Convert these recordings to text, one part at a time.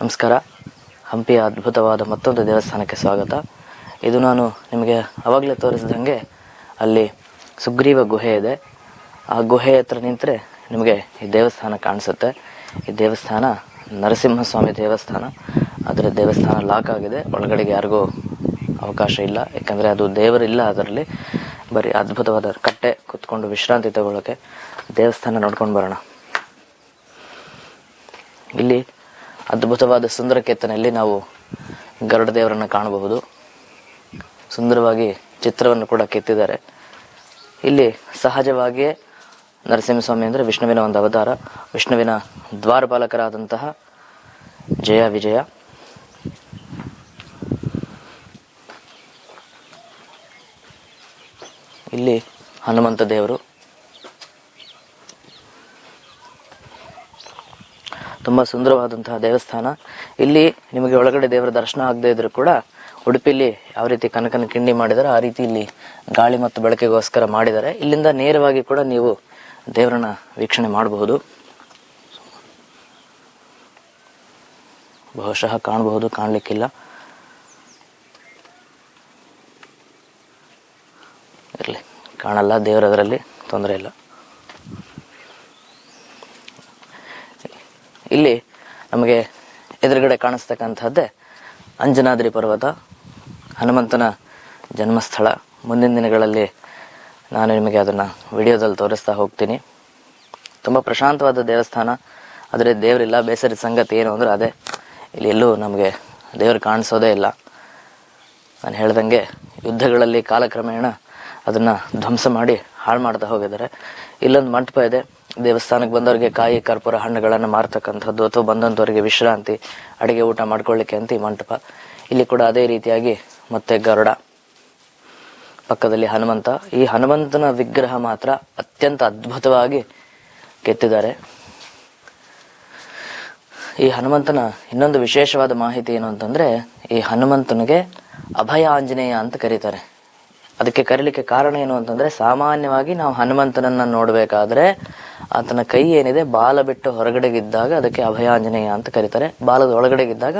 ನಮಸ್ಕಾರ. ಹಂಪಿಯ ಅದ್ಭುತವಾದ ಮತ್ತೊಂದು ದೇವಸ್ಥಾನಕ್ಕೆ ಸ್ವಾಗತ. ಇದು ನಾನು ನಿಮಗೆ ಅವಾಗಲೇ ತೋರಿಸಿದಂಗೆ ಅಲ್ಲಿ ಸುಗ್ರೀವ ಗುಹೆ ಇದೆ. ಆ ಗುಹೆ ಹತ್ರ ನಿಂತರೆ ನಿಮಗೆ ಈ ದೇವಸ್ಥಾನ ಕಾಣಿಸುತ್ತೆ. ಈ ದೇವಸ್ಥಾನ ನರಸಿಂಹಸ್ವಾಮಿ ದೇವಸ್ಥಾನ. ಅದರ ದೇವಸ್ಥಾನ ಲಾಕ್ ಆಗಿದೆ. ಒಳಗಡೆಗೆ ಯಾರಿಗೂ ಅವಕಾಶ ಇಲ್ಲ. ಯಾಕಂದರೆ ಅದು ದೇವರಿಲ್ಲ ಅದರಲ್ಲಿ. ಬರೀ ಅದ್ಭುತವಾದ ಕಟ್ಟೆ ಕುತ್ಕೊಂಡು ವಿಶ್ರಾಂತಿ ತಗೊಳ್ಳೋಕ್ಕೆ ದೇವಸ್ಥಾನ ನೋಡ್ಕೊಂಡು ಬರೋಣ. ಇಲ್ಲಿ ಅದ್ಭುತವಾದ ಸುಂದರ ಕೆತ್ತನೆಯಲ್ಲಿ ನಾವು ಗರುಡ ದೇವರನ್ನು ಕಾಣಬಹುದು. ಸುಂದರವಾಗಿ ಚಿತ್ರವನ್ನು ಕೂಡ ಕೆತ್ತಿದ್ದಾರೆ. ಇಲ್ಲಿ ಸಹಜವಾಗಿಯೇ ನರಸಿಂಹಸ್ವಾಮಿ ಅಂದರೆ ವಿಷ್ಣುವಿನ ಒಂದು ಅವತಾರ, ವಿಷ್ಣುವಿನ ದ್ವಾರಪಾಲಕರಾದಂತಹ ಜಯ ವಿಜಯ. ಇಲ್ಲಿ ಹನುಮಂತ ದೇವರು ತುಂಬ ಸುಂದರವಾದಂತಹ ದೇವಸ್ಥಾನ. ಇಲ್ಲಿ ನಿಮಗೆ ಒಳಗಡೆ ದೇವರ ದರ್ಶನ ಆಗದೇ ಇದ್ರೂ ಕೂಡ ಉಡುಪಿಲಿ ಯಾವ ರೀತಿ ಕನಕನ ಕಿಂಡಿ ಮಾಡಿದಾರೆ ಆ ರೀತಿ ಇಲ್ಲಿ ಗಾಳಿ ಮತ್ತು ಬೆಳಕಿಗೋಸ್ಕರ ಮಾಡಿದ್ದಾರೆ. ಇಲ್ಲಿಂದ ನೇರವಾಗಿ ಕೂಡ ನೀವು ದೇವರನ್ನ ವೀಕ್ಷಣೆ ಮಾಡಬಹುದು. ಬಹುಶಃ ಕಾಣಬಹುದು, ಕಾಣಲಿಕ್ಕಿಲ್ಲ. ಇರಲಿ, ಕಾಣಲ್ಲ, ದೇವರದರಲ್ಲಿ ತೊಂದರೆ ಇಲ್ಲ. ನಮಗೆ ಎದುರುಗಡೆ ಕಾಣಿಸ್ತಕ್ಕಂಥದ್ದೇ ಅಂಜನಾದ್ರಿ ಪರ್ವತ. ಹನುಮಂತನ ಜನ್ಮಸ್ಥಳ. ಮುಂದಿನ ದಿನಗಳಲ್ಲಿ ನಾನು ನಿಮಗೆ ಅದನ್ನು ವಿಡಿಯೋದಲ್ಲಿ ತೋರಿಸ್ತಾ ಹೋಗ್ತೀನಿ. ತುಂಬ ಪ್ರಶಾಂತವಾದ ದೇವಸ್ಥಾನ. ಆದರೆ ದೇವರಿಲ್ಲ, ಬೇಸರದ ಸಂಗತಿ ಏನು ಅಂದರೆ ಅದೇ. ಇಲ್ಲಿ ಎಲ್ಲೂ ನಮಗೆ ದೇವರು ಕಾಣಿಸೋದೇ ಇಲ್ಲ. ನಾನು ಹೇಳ್ದಂಗೆ ಯುದ್ಧಗಳಲ್ಲಿ ಕಾಲಕ್ರಮೇಣ ಅದನ್ನು ಧ್ವಂಸ ಮಾಡಿ ಹಾಳು ಮಾಡ್ತಾ ಹೋಗಿದ್ದಾರೆ. ಇಲ್ಲೊಂದು ಮಂಟಪ ಇದೆ. ದೇವಸ್ಥಾನಕ್ಕೆ ಬಂದವರಿಗೆ ಕಾಯಿ ಕರ್ಪೂರ ಹಣ್ಣುಗಳನ್ನು ಮಾರ್ತಕ್ಕಂಥದ್ದು ಅಥವಾ ಬಂದಂಥವರಿಗೆ ವಿಶ್ರಾಂತಿ, ಅಡಿಗೆ ಊಟ ಮಾಡ್ಕೊಳ್ಳಿಕ್ಕೆ ಅಂತ ಈ ಮಂಟಪ. ಇಲ್ಲಿ ಕೂಡ ಅದೇ ರೀತಿಯಾಗಿ ಮತ್ತೆ ಗರುಡ ಪಕ್ಕದಲ್ಲಿ ಹನುಮಂತ. ಈ ಹನುಮಂತನ ವಿಗ್ರಹ ಮಾತ್ರ ಅತ್ಯಂತ ಅದ್ಭುತವಾಗಿ ಕೆತ್ತಿದ್ದಾರೆ. ಈ ಹನುಮಂತನ ಇನ್ನೊಂದು ವಿಶೇಷವಾದ ಮಾಹಿತಿ ಏನು ಅಂತಂದ್ರೆ, ಈ ಹನುಮಂತನಿಗೆ ಅಭಯ ಆಂಜನೇಯ ಅಂತ ಕರೀತಾರೆ. ಅದಕ್ಕೆ ಕರೀಲಿಕ್ಕೆ ಕಾರಣ ಏನು ಅಂತಂದ್ರೆ, ಸಾಮಾನ್ಯವಾಗಿ ನಾವು ಹನುಮಂತನನ್ನ ನೋಡಬೇಕಾದ್ರೆ ಆತನ ಕೈ ಏನಿದೆ ಬಾಲ ಬಿಟ್ಟು ಹೊರಗಡೆಗಿದ್ದಾಗ ಅದಕ್ಕೆ ಅಭಯ ಆಂಜನೇಯ ಅಂತ ಕರೀತಾರೆ. ಬಾಲದ ಒಳಗಡೆಗಿದ್ದಾಗ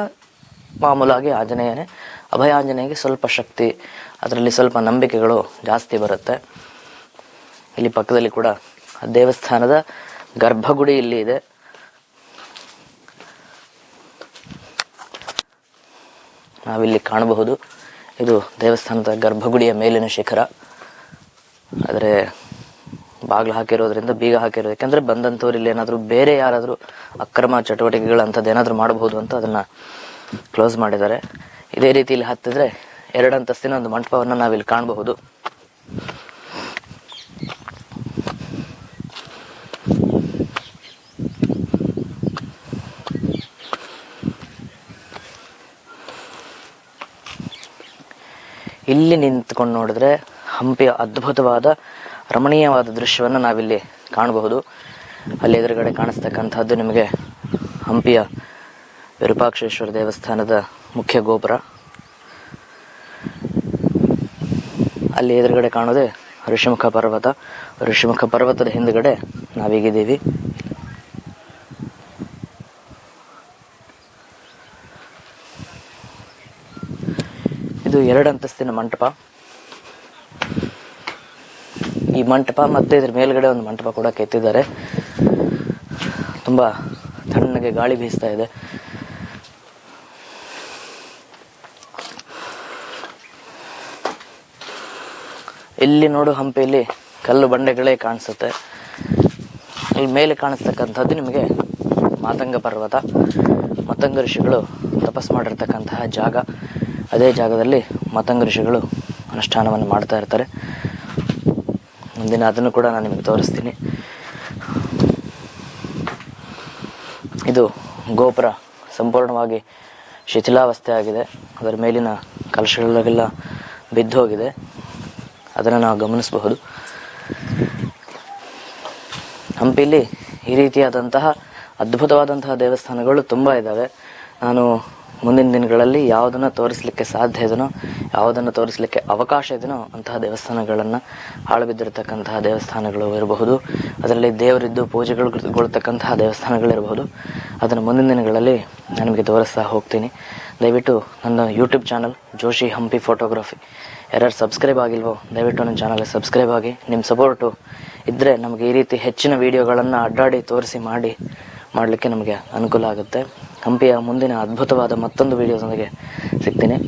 ಮಾಮೂಲಾಗಿ ಆಂಜನೇಯನೇ. ಅಭಯ ಆಂಜನೇಯಗೆ ಸ್ವಲ್ಪ ಶಕ್ತಿ, ಅದರಲ್ಲಿ ಸ್ವಲ್ಪ ನಂಬಿಕೆಗಳು ಜಾಸ್ತಿ ಬರುತ್ತೆ. ಇಲ್ಲಿ ಪಕ್ಕದಲ್ಲಿ ಕೂಡ ದೇವಸ್ಥಾನದ ಗರ್ಭಗುಡಿ ಇಲ್ಲಿ ಇದೆ. ನಾವಿಲ್ಲಿ ಕಾಣಬಹುದು. ಇದು ದೇವಸ್ಥಾನದ ಗರ್ಭಗುಡಿಯ ಮೇಲಿನ ಶಿಖರ. ಆದರೆ ಬಾಗಿಲು ಹಾಕಿರೋದ್ರಿಂದ ಬೀಗ ಹಾಕಿರೋದು. ಯಾಕಂದ್ರೆ ಬಂದಂಥವ್ರು ಇಲ್ಲಿ ಏನಾದರೂ ಬೇರೆ ಯಾರಾದರೂ ಅಕ್ರಮ ಚಟುವಟಿಕೆಗಳು ಚಟುವಟಿಕೆಗಳಂಥದ್ದು ಏನಾದರೂ ಮಾಡಬಹುದು ಅಂತ ಅದನ್ನ ಕ್ಲೋಸ್ ಮಾಡಿದ್ದಾರೆ. ಇದೇ ರೀತಿ ಇಲ್ಲಿ ಹತ್ತಿದ್ರೆ ಎರಡು ಅಂತಸ್ತಿನ ಒಂದು ಮಂಟಪವನ್ನು ನಾವಿಲ್ಲಿ ಕಾಣಬಹುದು. ಇಲ್ಲಿ ನಿಂತ್ಕೊಂಡು ನೋಡಿದ್ರೆ ಹಂಪಿಯ ಅದ್ಭುತವಾದ ರಮಣೀಯವಾದ ದೃಶ್ಯವನ್ನು ನಾವಿಲ್ಲಿ ಕಾಣಬಹುದು. ಅಲ್ಲಿ ಎದುರುಗಡೆ ಕಾಣಿಸ್ತಕ್ಕಂಥದ್ದು ನಿಮಗೆ ಹಂಪಿಯ ವಿರೂಪಾಕ್ಷೇಶ್ವರ ದೇವಸ್ಥಾನದ ಮುಖ್ಯ ಗೋಪುರ. ಅಲ್ಲಿ ಎದುರುಗಡೆ ಕಾಣೋದೆ ಋಷಿಮುಖ ಪರ್ವತ. ಋಷಿಮುಖ ಪರ್ವತದ ಹಿಂದುಗಡೆ ನಾವೀಗಿದ್ದೀವಿ. ಇದು ಎರಡು ಅಂತಸ್ತಿನ ಮಂಟಪ. ಈ ಮಂಟಪ ಮತ್ತೆ ಇದ್ರ ಮೇಲ್ಗಡೆ ಒಂದು ಮಂಟಪ ಕೂಡ ಕೆತ್ತಿದ್ದಾರೆ. ತುಂಬಾ ತಣ್ಣಗೆ ಗಾಳಿ ಬೀಸ್ತಾ ಇದೆ. ಇಲ್ಲಿ ನೋಡು ಹಂಪಿಯಲ್ಲಿ ಕಲ್ಲು ಬಂಡೆಗಳೇ ಕಾಣಿಸುತ್ತೆ. ಇಲ್ಲಿ ಮೇಲೆ ಕಾಣಿಸ್ತಕ್ಕಂಥದ್ದು ನಿಮಗೆ ಮಾತಂಗ ಪರ್ವತ, ಮತಂಗ ಋಷಿಗಳು ತಪಸ್ ಮಾಡಿರ್ತಕ್ಕಂತಹ ಜಾಗ. ಅದೇ ಜಾಗದಲ್ಲಿ ಮತಂಗ ಋಷಿಗಳು ಅನುಷ್ಠಾನವನ್ನು ಮಾಡ್ತಾ ಇರ್ತಾರೆ. ಮುಂದಿನ ಅದನ್ನು ಕೂಡ ನಾನು ನಿಮಗೆ ತೋರಿಸ್ತೀನಿ. ಇದು ಗೋಪುರ ಸಂಪೂರ್ಣವಾಗಿ ಶಿಥಿಲಾವಸ್ಥೆ ಆಗಿದೆ. ಅದರ ಮೇಲಿನ ಕಲಶಗಳೆಲ್ಲ ಬಿದ್ದು ಹೋಗಿದೆ. ಅದನ್ನು ನಾವು ಗಮನಿಸಬಹುದು. ಹಂಪಿಲಿ ಈ ರೀತಿಯಾದಂತಹ ಅದ್ಭುತವಾದಂತಹ ದೇವಸ್ಥಾನಗಳು ತುಂಬ ಇದ್ದಾವೆ. ನಾನು ಮುಂದಿನ ದಿನಗಳಲ್ಲಿ ಯಾವುದನ್ನು ತೋರಿಸಲಿಕ್ಕೆ ಸಾಧ್ಯ ಇದನೋ, ಯಾವುದನ್ನು ತೋರಿಸಲಿಕ್ಕೆ ಅವಕಾಶ ಇದೆಯೋ ಅಂತಹ ದೇವಸ್ಥಾನಗಳನ್ನು ಹಾಳು ಬಿದ್ದಿರತಕ್ಕಂತಹ ದೇವಸ್ಥಾನಗಳು ಇರಬಹುದು. ಅದರಲ್ಲಿ ದೇವರಿದ್ದು ಪೂಜೆಗಳುಗೊಳ್ತಕ್ಕಂತಹ ದೇವಸ್ಥಾನಗಳಿರಬಹುದು. ಅದನ್ನು ಮುಂದಿನ ದಿನಗಳಲ್ಲಿ ನಾನು ನಿಮಗೆ ತೋರಿಸ್ತಾ ಹೋಗ್ತೀನಿ. ದಯವಿಟ್ಟು ನನ್ನ YouTube channel Joshi Hampi photography ಯಾರ್ಯಾರು ಸಬ್ಸ್ಕ್ರೈಬ್ ಆಗಿಲ್ವೋ, ದಯವಿಟ್ಟು ನನ್ನ ಚಾನಲ್ಗೆ ಸಬ್ಸ್ಕ್ರೈಬ್ ಆಗಿ ನಿಮ್ಮ ಸಪೋರ್ಟು ಇದ್ದರೆ ನಮಗೆ ಈ ರೀತಿ ಹೆಚ್ಚಿನ ವೀಡಿಯೋಗಳನ್ನು ಅಡ್ಡಾಡಿ ತೋರಿಸಿ ಮಾಡಿ, ಮಾಡಲಿಕ್ಕೆ ನಮಗೆ ಅನುಕೂಲ ಆಗುತ್ತೆ. ಹಂಪಿಯ ಮುಂದಿನ ಅದ್ಭುತವಾದ ಮತ್ತೊಂದು ವೀಡಿಯೋದೊಂದಿಗೆ ಸಿಗ್ತೀನಿ.